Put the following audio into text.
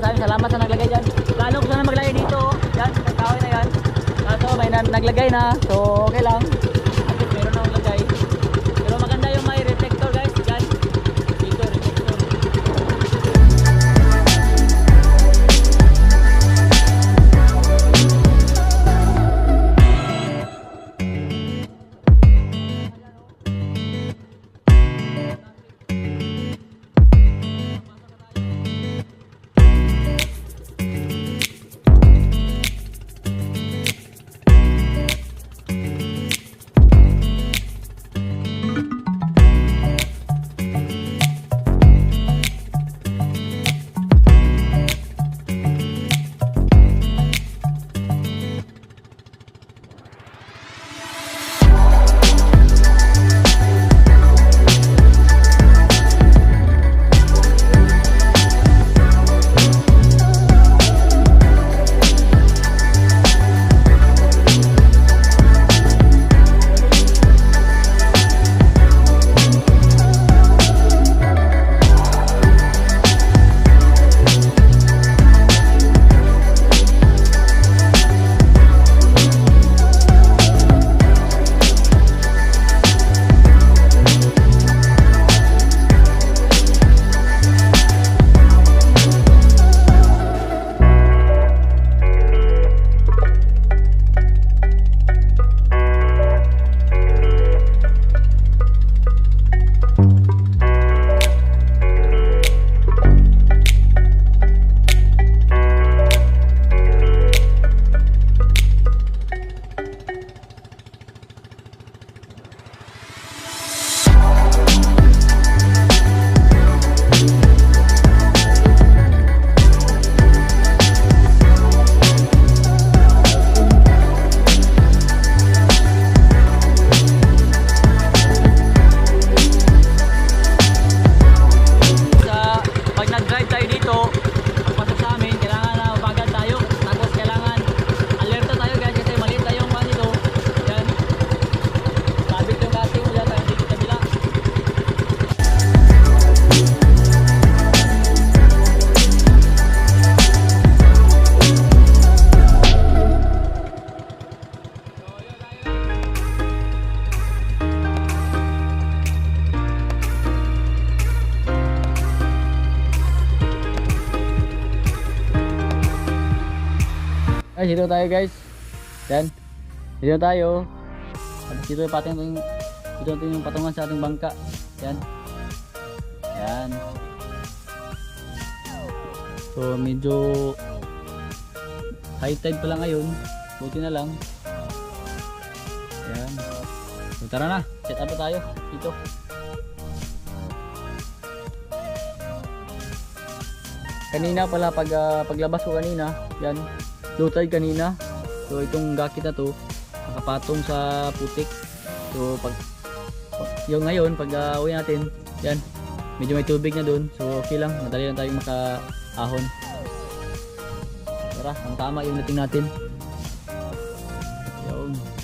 salamat sa naglagay dyan. Plano ko sana maglagay dito. oh. Yan, kahoy na yan. Kaso may na- naglagay na. So okay lang. Guys, dito tayo guys. Yan. Dito tayo. Tapos dito yung pating dito natin yung patungan sa ating bangka. Yan. Yan. So medyo high tide pa lang ngayon. Buti na lang. Yan. So tara na. Set up tayo dito. Kanina pala pag ah, paglabas ko kanina, yan, tide kanina. So itong gakit na to, nakapatong sa putik. So pag yung ngayon pag uh, natin, yan, medyo may tubig na doon. So okay lang, madali lang tayong makaahon. Tara, ang tama yung nating natin. Yun.